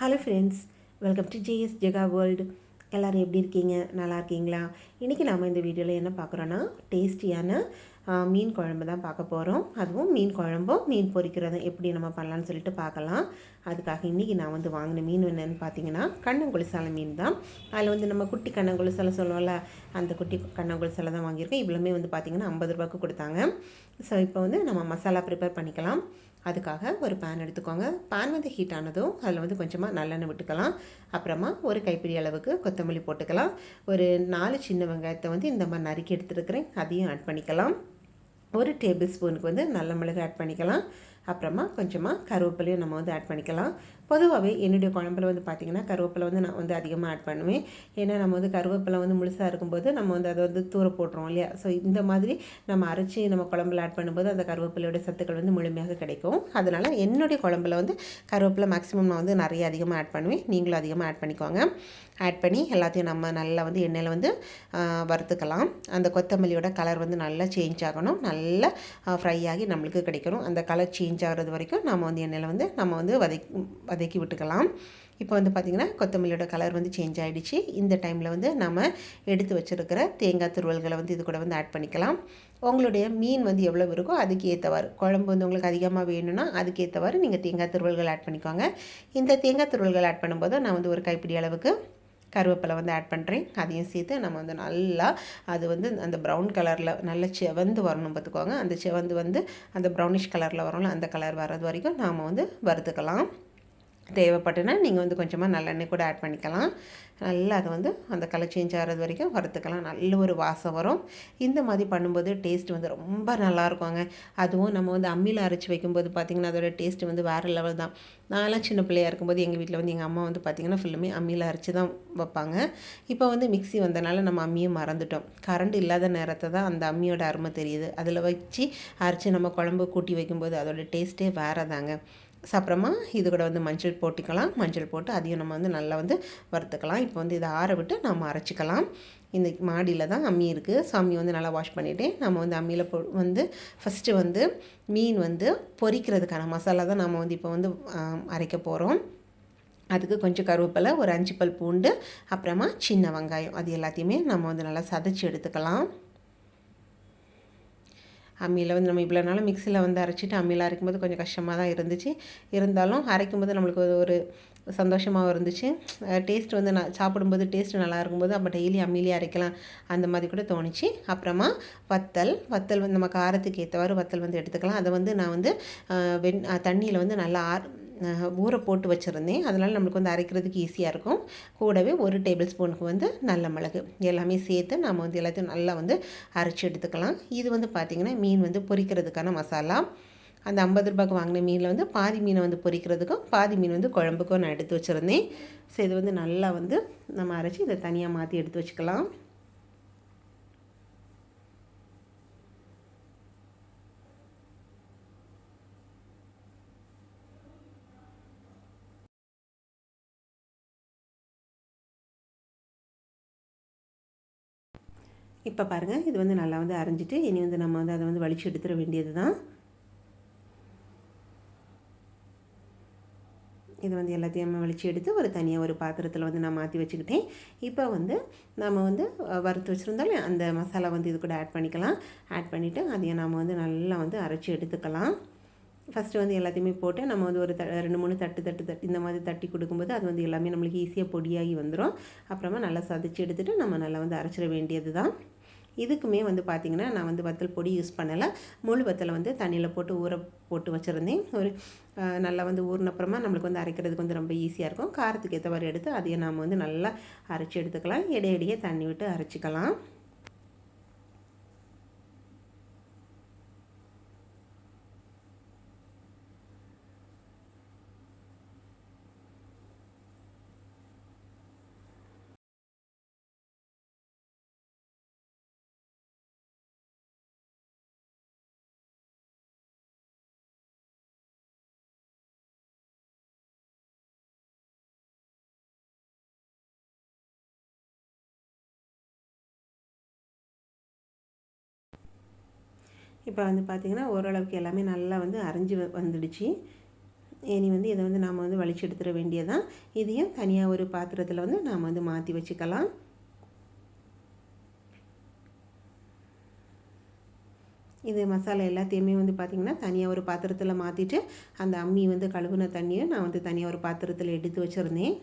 Hello friends welcome to JS Jega world எல்லோரும் எப்படி இருக்கீங்க? நல்லா இருக்கீங்களா? இன்றைக்கி நாம் இந்த வீடியோவில் என்ன பார்க்குறோன்னா டேஸ்டியான மீன் குழம்பு தான் பார்க்க போகிறோம் அதுவும் மீன் குழம்பும் மீன் பொரிக்கிறதும் எப்படி நம்ம பண்ணலான்னு சொல்லிட்டு பார்க்கலாம். அதுக்காக இன்றைக்கி நான் வந்து வாங்கின மீன் என்னென்னு பார்த்தீங்கன்னா கண்ணங்குளிசால மீன் தான். அதில் வந்து நம்ம குட்டி கண்ணங்குளிசால சொல்லுவோம்ல அந்த குட்டி கண்ணங்குளிசாலை தான் வாங்கியிருக்கேன். இவ்வளோமே வந்து பார்த்திங்கன்னா ஐம்பது ரூபாய்க்கு கொடுத்தாங்க. ஸோ இப்போ வந்து நம்ம மசாலா ப்ரிப்பேர் பண்ணிக்கலாம். அதுக்காக ஒரு பேன் எடுத்துக்கோங்க. பேன் வந்து ஹீட் ஆனதும் அதில் வந்து கொஞ்சமாக நல்லெண்ணெய் விட்டுக்கலாம். அப்புறமா ஒரு கைப்பிடி அளவுக்கு கொத்தமல்லி போட்டுக்கலாம். ஒரு நாலு சின்ன வெங்காயத்தை வந்து இந்த மாதிரி நறுக்கி எடுத்துருக்கிறேன். அதையும் ஆட் பண்ணிக்கலாம். ஒரு டேபிள் ஸ்பூனுக்கு வந்து நல்ல மிளகு ஆட் பண்ணிக்கலாம். அப்புறமா கொஞ்சமாக கருவேப்பிலையும் நம்ம வந்து ஆட் பண்ணிக்கலாம். பொதுவாகவே என்னுடைய குழம்புல வந்து பார்த்திங்கன்னா கருவேப்பிலை வந்து நான் வந்து அதிகமாக ஆட் பண்ணுவேன். ஏன்னா நம்ம வந்து கருவேப்பிலை வந்து முழுசாக இருக்கும்போது நம்ம வந்து அதை வந்து தூர போடுறோம் இல்லையா? ஸோ இந்த மாதிரி நம்ம அரைச்சி நம்ம குழம்புல ஆட் பண்ணும்போது அந்த கருவேப்பிலையோட சத்துக்கள் வந்து முழுமையாக கிடைக்கும். அதனால் என்னுடைய குழம்புல வந்து கருவேப்பிலை மேக்ஸிமம் நான் வந்து நிறைய அதிகமாக ஆட் பண்ணுவேன். நீங்களும் அதிகமாக ஆட் பண்ணிக்கோங்க. ஆட் பண்ணி எல்லாத்தையும் நம்ம நல்லா வந்து எண்ணெயில் வந்து வறுத்துக்கலாம். அந்த கொத்தமல்லியோட கலர் வந்து நல்லா சேஞ்ச் ஆகணும். நல்லா ஃப்ரை ஆகி நம்மளுக்கு கிடைக்கணும். அந்த கலர் சேஞ்ச் ஆகிறது வரைக்கும் நம்ம வந்து எண்ணெயில் வந்து நம்ம வந்து வதக்கி வதக்கி விட்டுக்கலாம். இப்போ வந்து பார்த்திங்கன்னா கொத்தமல்லியோட கலர் வந்து சேஞ்ச் ஆகிடுச்சு இந்த டைமில் வந்து நம்ம எடுத்து வச்சுருக்கிற தேங்காய் துருவல்களை வந்து இது கூட வந்து ஆட் பண்ணிக்கலாம். உங்களுடைய மீன் வந்து எவ்வளோ இருக்கோ அதுக்கு ஏற்றவாறு குழம்பு வந்து உங்களுக்கு அதிகமாக வேணும்னா அதுக்கு ஏற்றவாறு நீங்கள் தேங்காய் துருவல்கள் ஆட் பண்ணிக்கோங்க. இந்த தேங்காய் துருவல்கள் ஆட் பண்ணும்போது நான் வந்து ஒரு கைப்பிடி அளவுக்கு கருவேப்பிலை வந்து ஆட் பண்ணுறேன் அதையும் சேர்த்து நம்ம வந்து நல்லா அது வந்து அந்த ப்ரௌன் கலரில் நல்ல செவந்து வரணும் பார்த்துக்கோங்க. அந்த செவந்து வந்து அந்த ப்ரௌனிஷ் கலரில் வரும்ல அந்த கலர் வர்றது வரைக்கும் நாம் வந்து வறுத்துக்கலாம். தேவைப்பட்டுனா நீங்கள் வந்து கொஞ்சமாக நல்லெண்ணெய் கூட ஆட் பண்ணிக்கலாம். நல்லா அதை வந்து அந்த கலர் சேஞ்ச் ஆகிறது வரைக்கும் வறுத்துக்கலாம். நல்ல ஒரு வாசம் வரும். இந்த மாதிரி பண்ணும்போது டேஸ்ட் வந்து ரொம்ப நல்லாயிருக்குங்க அதுவும் நம்ம வந்து அம்மியில் அரைச்சி வைக்கும்போது பார்த்திங்கன்னா அதோட டேஸ்ட் வந்து வேறு லெவல் தான். நான்லாம் சின்ன பிள்ளையாக இருக்கும்போது எங்கள் வீட்டில் வந்து எங்கள் அம்மா வந்து பார்த்திங்கன்னா ஃபுல்லுமே அம்மியில் அரைச்சி தான் வைப்பாங்க. இப்போ வந்து மிக்சி வந்தனால நம்ம அம்மியை மறந்துட்டோம். கரண்ட் இல்லாத நேரத்தை தான் அந்த அம்மியோட அருமை தெரியுது. அதில் வச்சு அரைச்சி நம்ம குழம்பு கூட்டி வைக்கும்போது அதோட டேஸ்ட்டே வேறு தாங்க அப்புறமா இது கூட வந்து மஞ்சள் போட்டுக்கலாம். மஞ்சள் போட்டு அதையும் நம்ம வந்து நல்லா வந்து வறுத்துக்கலாம். இப்போ வந்து இதை ஆற விட்டு நம்ம அரைச்சிக்கலாம். இந்த மாடியில் தான் அம்மி இருக்குது ஸோ அம்மி வந்து நல்லா வாஷ் பண்ணிவிட்டு நம்ம வந்து அம்மியில் போ வந்து ஃபஸ்ட்டு வந்து மீன் வந்து பொரிக்கிறதுக்கான மசாலா தான் நம்ம வந்து இப்போ வந்து அரைக்க போகிறோம் அதுக்கு கொஞ்சம் கருவேப்பிலை ஒரு அஞ்சு பல் பூண்டு அப்புறமா சின்ன வெங்காயம். அது எல்லாத்தையுமே நம்ம வந்து நல்லா சதைச்சி எடுத்துக்கலாம். அம்மியில் வந்து நம்ம இவ்வளோ நாளும் மிக்சியில் வந்து அரைச்சிட்டு அம்மியில் அரைக்கும்போது கொஞ்சம் கஷ்டமாக தான் இருந்துச்சு. இருந்தாலும் அரைக்கும்போது நம்மளுக்கு ஒரு சந்தோஷமாகவும் இருந்துச்சு. டேஸ்ட் வந்து நான் சாப்பிடும்போது டேஸ்ட் நல்லா இருக்கும்போது அப்போ டெய்லி அம்மிலேயே அரைக்கலாம். அந்த மாதிரி கூட தோணுச்சு. அப்புறமா வத்தல் வத்தல் வந்து நம்ம காரத்துக்கு ஏற்றவாறு வத்தல் வந்து எடுத்துக்கலாம். அதை வந்து நான் வந்து வெண் தண்ணியில் வந்து நல்லா ஆர் ஊற போட்டு வச்சுருந்தேன். அதனால் நம்மளுக்கு வந்து அரைக்கிறதுக்கு ஈஸியாக இருக்கும். கூடவே ஒரு டேபிள் ஸ்பூனுக்கு வந்து நல்ல மிளகு. எல்லாமே சேர்த்து நம்ம வந்து எல்லாத்தையும் நல்லா வந்து அரைச்சி எடுத்துக்கலாம். இது வந்து பார்த்திங்கன்னா மீன் வந்து பொரிக்கிறதுக்கான மசாலா. அந்த ஐம்பது ரூபாய்க்கு வாங்கின மீனில் வந்து பாதி மீனை வந்து பொரிக்கிறதுக்கும் பாதி மீன் வந்து குழம்புக்கும் நான் எடுத்து வச்சுருந்தேன். ஸோ இது வந்து நல்லா வந்து நம்ம அரைச்சி இதை தனியாக மாற்றி எடுத்து வச்சுக்கலாம். இப்போ பாருங்கள் இது வந்து நல்லா வந்து அரைஞ்சிட்டு இனி வந்து நம்ம வந்து அதை வந்து வலிச்சு எடுத்துட வேண்டியது தான் இது வந்து எல்லாத்தையும் நம்ம வலிச்சு எடுத்து ஒரு தனியாக ஒரு பாத்திரத்தில் வந்து நான் மாற்றி வச்சுக்கிட்டேன். இப்போ வந்து நம்ம வந்து வறுத்து வச்சுருந்தாலும் அந்த மசாலா வந்து இது கூட ஆட் பண்ணிக்கலாம். ஆட் பண்ணிவிட்டு அதையும் நம்ம வந்து நல்லா வந்து அரைச்சி எடுத்துக்கலாம். ஃபஸ்ட்டு வந்து எல்லாத்தையுமே போட்டு நம்ம வந்து ஒரு த ரெண்டு மூணு தட்டு தட்டு தட்டு இந்த மாதிரி தட்டி கொடுக்கும்போது அது வந்து எல்லாமே நம்மளுக்கு ஈஸியாக பொடியாகி வந்துடும் அப்புறமா நல்லா சதைச்சி எடுத்துகிட்டு நம்ம நல்லா வந்து அரைச்சிட வேண்டியது தான் இதுக்குமே வந்து பார்த்திங்கன்னா நான் வந்து வத்தல் பொடி யூஸ் பண்ணலை. முழு வத்தலை வந்து தண்ணியில் போட்டு ஊற போட்டு வச்சுருந்தேன். ஒரு நல்லா வந்து ஊறினப்புறமா நம்மளுக்கு வந்து அரைக்கிறதுக்கு வந்து ரொம்ப ஈஸியாக இருக்கும். காரத்துக்கு ஏற்ற மாதிரி எடுத்து அதையே நாம் வந்து நல்லா அரைச்சி எடுத்துக்கலாம். இடையிடையே தண்ணி விட்டு அரைச்சிக்கலாம். இப்போ வந்து பார்த்திங்கன்னா ஓரளவுக்கு எல்லாமே நல்லா வந்து அரைஞ்சி வந்துடுச்சு. இனி வந்து இதை வந்து நாம் வந்து வலிச்சு எடுத்துட வேண்டியதான் இதையும் தனியாக ஒரு பாத்திரத்தில் வந்து நாம் வந்து மாற்றி வச்சுக்கலாம். இது மசாலா எல்லாத்தையுமே வந்து பார்த்திங்கன்னா தனியாக ஒரு பாத்திரத்தில் மாற்றிட்டு அந்த அம்மி வந்து கழுவுன தண்ணியை நான் வந்து தனியாக ஒரு பாத்திரத்தில் எடுத்து வச்சுருந்தேன்.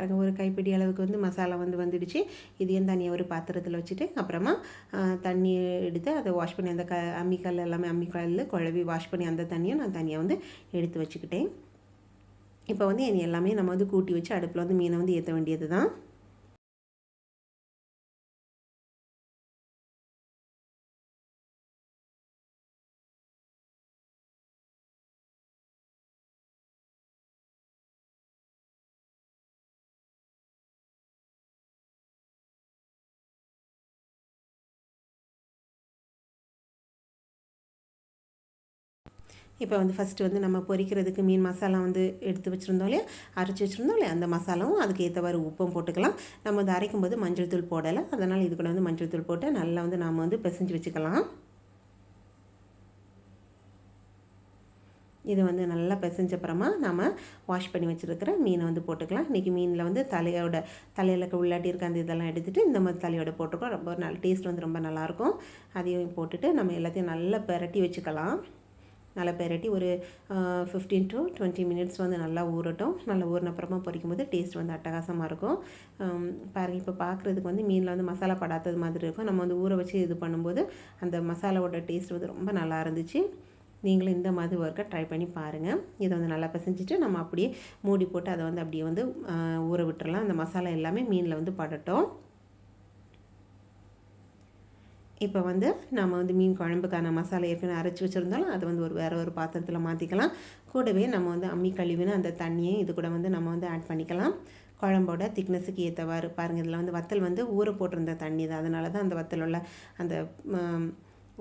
பாருங்க ஒரு கைப்பிடி அளவுக்கு வந்து மசாலா வந்து வந்துடுச்சு. இதையும் தனியாக ஒரு பாத்திரத்தில் வச்சுட்டு அப்புறமா தண்ணி எடுத்து அதை வாஷ் பண்ணி அந்த க அம்மிக்கல் எல்லாமே அம்மிக்கல்லில் குழவி வாஷ் பண்ணி அந்த தண்ணியை நான் தனியாக வந்து எடுத்து வச்சுக்கிட்டேன். இப்போ வந்து எல்லாமே நம்ம வந்து கூட்டி வச்சு அடுப்பில் வந்து மீனை வந்து ஏற்ற வேண்டியது தான் இப்போ வந்து ஃபஸ்ட்டு வந்து நம்ம பொரிக்கிறதுக்கு மீன் மசாலா வந்து எடுத்து வச்சுருந்தோம் இல்லையா? அரைச்சி வச்சுருந்தோம் இல்லையா? அந்த மசாலாவும் அதுக்கு ஏற்றவாறு உப்பும் போட்டுக்கலாம். நம்ம வந்து அரைக்கும் போது மஞ்சள் தூள் போடலை. அதனால் இது கூட வந்து மஞ்சள் தூள் போட்டு நல்லா வந்து நாம் வந்து பிசைஞ்சு வச்சுக்கலாம். இது வந்து நல்லா பிசைஞ்ச அப்புறமா நம்ம வாஷ் பண்ணி வச்சுருக்கிற மீனை வந்து போட்டுக்கலாம். இன்றைக்கி மீனில் வந்து தலையோட தலையில் உள்ளாட்டி இருக்க அந்த இதெல்லாம் எடுத்துகிட்டு இந்த மாதிரி தலையோட போட்டுருக்கோம். ரொம்ப நல்ல டேஸ்ட் வந்து ரொம்ப நல்லாயிருக்கும் அதையும் போட்டுட்டு நம்ம எல்லாத்தையும் நல்லா பெரட்டி வச்சுக்கலாம். நல்லா பெரட்டி ஒரு ஃபிஃப்டீன் டு டுவெண்ட்டி மினிட்ஸ் வந்து நல்லா ஊறட்டும். நல்லா ஊறின அப்புறமா பொரிக்கும் போது டேஸ்ட் வந்து அட்டகாசமாக இருக்கும். பாருங்கள் இப்போ பார்க்குறதுக்கு வந்து மீனில் வந்து மசாலா படாதது மாதிரி இருக்கும். நம்ம வந்து ஊற வச்சு இது பண்ணும்போது அந்த மசாலாவோட டேஸ்ட் வந்து ரொம்ப நல்லா இருந்துச்சு. நீங்களும் இந்த மாதிரி ஒர்க்கை ட்ரை பண்ணி பாருங்கள் இதை வந்து நல்லா பிசைஞ்சிட்டு நம்ம அப்படியே மூடி போட்டு அதை வந்து அப்படியே வந்து ஊற விட்டுறலாம். அந்த மசாலா எல்லாமே மீனில் வந்து படட்டும். இப்போ வந்து நம்ம வந்து மீன் குழம்புக்கான மசாலா ஏற்கனவே அரைச்சி வச்சுருந்தாலும் அதை வந்து ஒரு வேறு ஒரு பாத்திரத்தில் மாற்றிக்கலாம் கூடவே நம்ம வந்து அம்மி கழுவின அந்த தண்ணியை இது கூட வந்து நம்ம வந்து ஆட் பண்ணிக்கலாம். குழம்போட திக்னஸுக்கு ஏற்றவாறு பாருங்கள் இதில் வந்து வத்தல் வந்து ஊற போட்டிருந்த தண்ணி தான். அதனால தான் அந்த வத்தல் உள்ள அந்த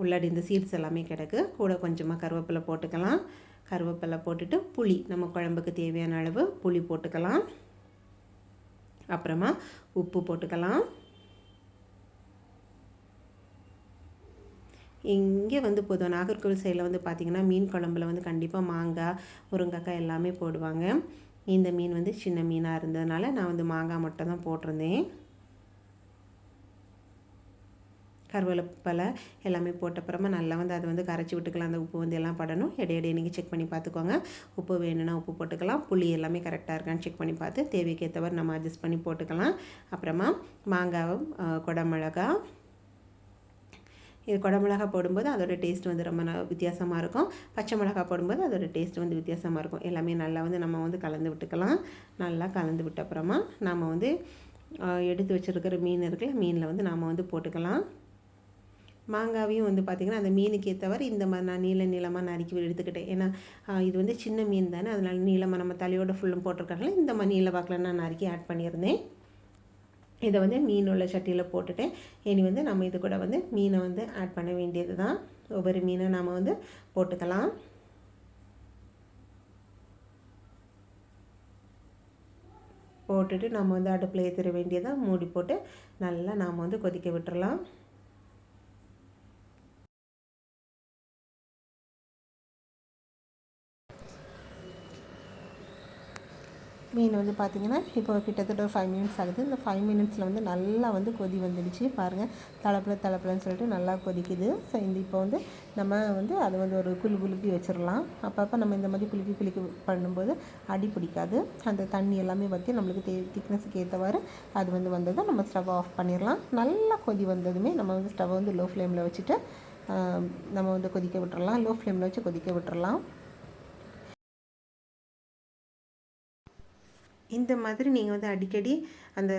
உள்ளாடி இந்த சீட்ஸ் எல்லாமே கிடக்கு. கூட கொஞ்சமாக கருவேப்பிலை போட்டுக்கலாம். கருவேப்பிலை போட்டுட்டு புளி நம்ம குழம்புக்கு தேவையான அளவு புளி போட்டுக்கலாம். அப்புறமா உப்பு போட்டுக்கலாம். இங்கே வந்து பொதுவாக நாகர்கோவில் சைடில் வந்து பார்த்திங்கன்னா மீன் குழம்புல வந்து கண்டிப்பாக மாங்காய் முருங்கக்காய் எல்லாமே போடுவாங்க. இந்த மீன் வந்து சின்ன மீனாக இருந்ததுனால நான் வந்து மாங்காய் மட்டும் தான் போட்டிருந்தேன். கருவேப்பிலை எல்லாமே போட்டப்புறமா நல்லா வந்து அதை வந்து கரைச்சி விட்டுக்கலாம். அந்த உப்பு வந்து எல்லாம் படணும். இடையிடையே நீங்கள் செக் பண்ணி பார்த்துக்கோங்க உப்பு வேணும்னா உப்பு போட்டுக்கலாம். புளி எல்லாமே கரெக்டாக இருக்கான்னு செக் பண்ணி பார்த்து தேவைக்கேற்றவர் நம்ம அட்ஜஸ்ட் பண்ணி போட்டுக்கலாம். அப்புறமா மாங்காய் குடமிளகா இது குடமிளகா போடும்போது அதோட டேஸ்ட் வந்து ரொம்ப வித்தியாசமாக இருக்கும். பச்சை மிளகா போடும்போது அதோட டேஸ்ட் வந்து வித்தியாசமாக இருக்கும். எல்லாமே நல்லா வந்து நம்ம வந்து கலந்து விட்டுக்கலாம். நல்லா கலந்து விட்ட அப்புறமா நாம் வந்து எடுத்து வச்சுருக்கிற மீன் இருக்குல்ல மீனில் வந்து நாம் வந்து போட்டுக்கலாம். மாங்காவையும் வந்து பார்த்திங்கன்னா அந்த மீனுக்கு ஏற்றவர் இந்த மாதிரி நான் நீள நீளமாக நறுக்கி எடுத்துக்கிட்டேன். ஏன்னா இது வந்து சின்ன மீன் தானே அதனால் நீளமாக நம்ம தலையோட ஃபுல்லும் போட்டிருக்காங்களே இந்த மாதிரி நீள வாக்கில் நான் நறுக்கி ஆட் பண்ணியிருந்தேன். இதை வந்து மீன் உள்ள சட்டியில் போட்டுட்டு இனி வந்து நம்ம இது கூட வந்து மீனை வந்து ஆட் பண்ண வேண்டியது தான் ஒவ்வொரு மீனை நாம் வந்து போட்டுக்கலாம். போட்டுட்டு நம்ம வந்து அடுப்பில் ஏற்றிட வேண்டியதாக மூடி போட்டு நல்லா நாம் வந்து கொதிக்க விட்டுறலாம். மீன் வந்து பார்த்திங்கன்னா இப்போ கிட்டத்தட்ட ஒரு ஃபைவ் மினிட்ஸ் ஆகுது. இந்த ஃபைவ் மினிட்ஸில் வந்து நல்லா வந்து கொதி வந்துடுச்சு. பாருங்கள் தளப்பில் தளப்பிலன்னு சொல்லிட்டு நல்லா கொதிக்குது. ஸோ இந்த இப்போ வந்து நம்ம வந்து அதை வந்து ஒரு குழு குலுக்கி வச்சிடலாம். அப்பப்போ நம்ம இந்த மாதிரி குலுக்கி குலுக்கி பண்ணும்போது அடி பிடிக்காது. அந்த தண்ணி எல்லாமே வற்றி நம்மளுக்கு தே திக்னஸுக்கு ஏற்றவாறு அது வந்து வந்ததும் நம்ம ஸ்டவ் ஆஃப் பண்ணிடலாம். நல்லா கொதி வந்ததுமே நம்ம வந்து ஸ்டவ் வந்து லோ ஃப்ளேமில் வச்சுட்டு நம்ம வந்து கொதிக்க விட்டுறலாம். லோ ஃப்ளேமில் வச்சு கொதிக்க விட்டுறலாம். இந்த மாதிரி நீங்கள் வந்து அடிக்கடி அந்த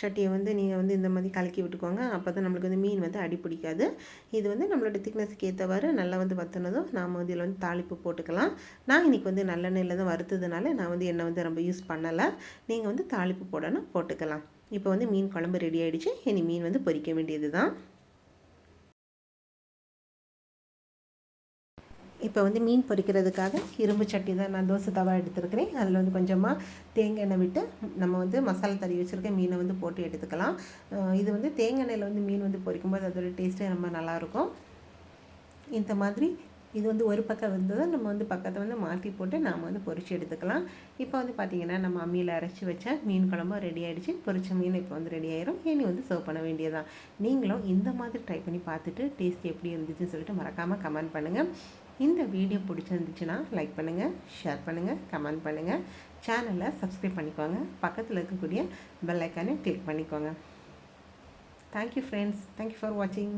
சட்டியை வந்து நீங்கள் வந்து இந்த மாதிரி கலக்கி விட்டுக்கோங்க. அப்போ தான் நம்மளுக்கு வந்து மீன் வந்து அடி பிடிக்காது. இது வந்து நம்மளோட திக்னஸ்க்கு ஏற்றவாறு நல்லா வந்து வத்துனதும் நாம் வந்து இதில் வந்து தாளிப்பு போட்டுக்கலாம். நான் இன்றைக்கி வந்து நல்லெண்ணெயில் தான் வறுத்ததுனால நான் வந்து எண்ணெய் வந்து ரொம்ப யூஸ் பண்ணலை. நீங்கள் வந்து தாளிப்பு போடணும் போட்டுக்கலாம். இப்போ வந்து மீன் குழம்பு ரெடி ஆகிடுச்சு இனி மீன் வந்து பொரிக்க வேண்டியது தான் இப்போ வந்து மீன் பொரிக்கிறதுக்காக இரும்பு சட்டி தான் நான் தோசை தவா எடுத்துருக்கிறேன். அதில் வந்து கொஞ்சமாக தேங்காய் எண்ணெய் விட்டு நம்ம வந்து மசாலா தறி வச்சுருக்க மீனை வந்து போட்டு எடுத்துக்கலாம். இது வந்து தேங்காய் எண்ணெயில் வந்து மீன் வந்து பொரிக்கும்போது அதோட டேஸ்ட்டே ரொம்ப நல்லாயிருக்கும். இந்த மாதிரி இது வந்து ஒரு பக்கம் வந்ததை நம்ம வந்து பக்கத்தை வந்து மாற்றி போட்டு நாம் வந்து பொரித்து எடுத்துக்கலாம். இப்போ வந்து பார்த்திங்கன்னா நம்ம அம்மியில் அரைச்சி வச்ச மீன் குழம்பும் ரெடி ஆகிடுச்சு பொறிச்ச மீன் இப்போ வந்து ரெடி ஆயிரும். இனி வந்து சர்வ் பண்ண வேண்டியதான் நீங்களும் இந்த மாதிரி ட்ரை பண்ணி பார்த்துட்டு டேஸ்ட் எப்படி இருந்துச்சுன்னு சொல்லிட்டு மறக்காமல் கமெண்ட் பண்ணுங்கள் இந்த வீடியோ பிடிச்சிருந்துச்சுன்னா லைக் பண்ணுங்கள் ஷேர் பண்ணுங்கள் கமெண்ட் பண்ணுங்கள் சேனலை சப்ஸ்கிரைப் பண்ணிக்கோங்க. பக்கத்தில் இருக்கக்கூடிய பெல் ஐக்கானே கிளிக் பண்ணிக்கோங்க. தேங்க்யூ ஃப்ரெண்ட்ஸ் தேங்க்யூ ஃபார் வாட்சிங்